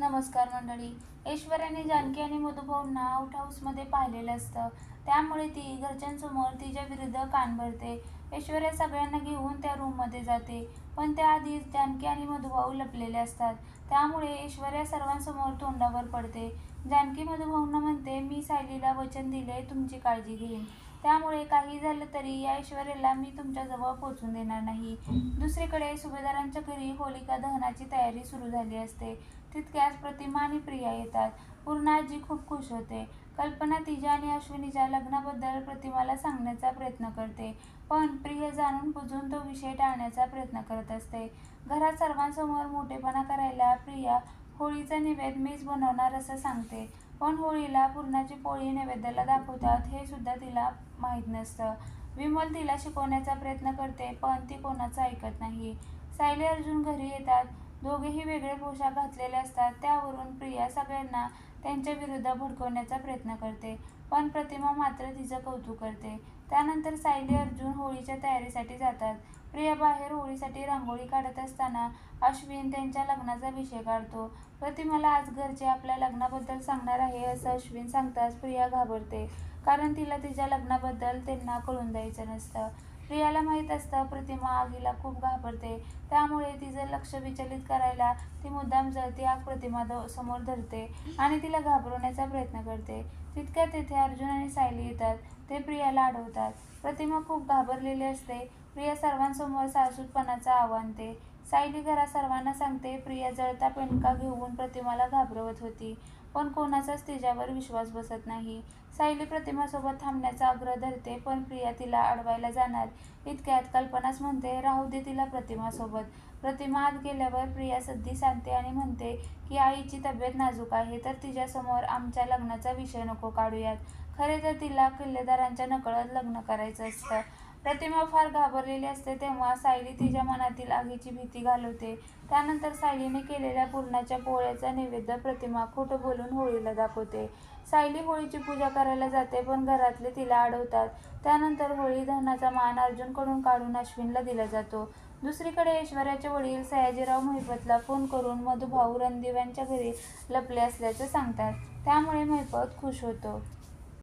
नमस्कार मंडळी. ऐश्वर्याने जानकी आणि मधुभाऊंना आउट हाऊसमध्ये पाहिलेलं असतं. त्यामुळे ती घरच्यांसमोर तिच्या विरुद्ध कान भरते. ऐश्वर्या सगळ्यांना घेऊन त्या रूममध्ये जाते. पण त्याआधी जानकी आणि मधुभाऊ लपलेले असतात. त्यामुळे ऐश्वर्या सर्वांसमोर तोंडावर पडते. जानकी मधुभाऊंना म्हणते मी सायलीला वचन दिले तुमची काळजी घेईन. त्यामुळे काही झालं तरी या ऐश्वर्याला मी तुमच्याजवळ पोचून देणार नाही. दुसरीकडे सुभेदारांच्या घरी होलिका दहनाची तयारी सुरू झाली असते. तितक्याच प्रतिमा आणि प्रिया येतात. पूर्ण आजी खूप खुश होते. कल्पना तिच्या आणि अश्विनीच्या लग्नाबद्दल प्रतिमाला सांगण्याचा प्रयत्न करते. पण प्रिय जाणून बुजून तो विषय टाळण्याचा प्रयत्न करत असते. घरात सर्वांसमोर मोठेपणा करायला प्रिया होळीचा निवेद मीच बनवणार असं सांगते. पण होळीला पूर्णाची पोळी नैवेद्याला दाखवतात हे सुद्धा तिला माहीत नसतं. विमल तिला शिकवण्याचा प्रयत्न करते पण ती कोणाचं ऐकत नाही. सायली अर्जुन घरी येतात. दोघेही वेगळे पोशाख घातलेले असतात. त्यावरून प्रिया सगळ्यांना त्यांच्या विरुद्ध भडकवण्याचा प्रयत्न करते. पण प्रतिमा मात्र तिचं कौतुक करते. त्यानंतर सायली अर्जुन होळीच्या तयारीसाठी जातात. प्रिया बाहेर होळीसाठी रांगोळी काढत असताना अश्विन त्यांच्या लग्नाचा विषय काढतो. प्रतिमाला आज घरचे आपल्या लग्नाबद्दल सांगणार आहे असं अश्विन सांगताच प्रिया घाबरते. कारण तिला तिच्या लग्नाबद्दल त्यांना कळून द्यायचं नसतं. प्रियाला माहीत असतं प्रतिमा आगीला खूप घाबरते. त्यामुळे तिचं लक्ष विचलित करायला ती मुद्दाम जळती आग प्रतिमा द- समोर धरते आणि तिला घाबरवण्याचा प्रयत्न करते. तितक्या तेथे अर्जुन आणि सायली येतात. ते प्रियाला अडवतात. प्रतिमा खूप घाबरलेली असते. प्रिया सर्वांसमोर सासूटपणाचं आव्हान ते सायली घरात सर्वांना सांगते प्रिया जळता पेंडका घेऊन प्रतिमाला घाबरवत होती पण कोणाचाच तिच्यावर विश्वास बसत नाही. सायली प्रतिमासोबत थांबण्याचा आग्रह धरते पण प्रिया तिला अडवायला जाणार. इतक्यात कल्पनाच म्हणते राहू दे तिला प्रतिमासोबत. प्रतिमा आत गेल्यावर प्रिया सद्दी सांगते आणि म्हणते की आईची तब्येत नाजूक आहे तर तिच्यासमोर आमच्या लग्नाचा विषय नको काढूयात. खरे तर तिला किल्लेदारांच्या नकळत लग्न करायचं असतं. प्रतिमा फार घाबरलेली असते. तेव्हा सायली तिच्या मनातील आगीची भीती घालवते. त्यानंतर सायलीने केलेल्या पूर्णाच्या पोळ्याचा नैवेद्य प्रतिमा खोटं बोलून होळीला दाखवते. सायली होळीची पूजा करायला जाते पण घरातले तिला अडवतात. त्यानंतर होळी धनाचा मान अर्जुनकडून काढून अश्विनला दिला जातो. दुसरीकडे ऐश्वर्याचे वडील सयाजीराव महिपतला फोन करून मधुभाऊ रणदिव्यांच्या घरी लपले असल्याचं सांगतात. त्यामुळे महिपत खुश होतो.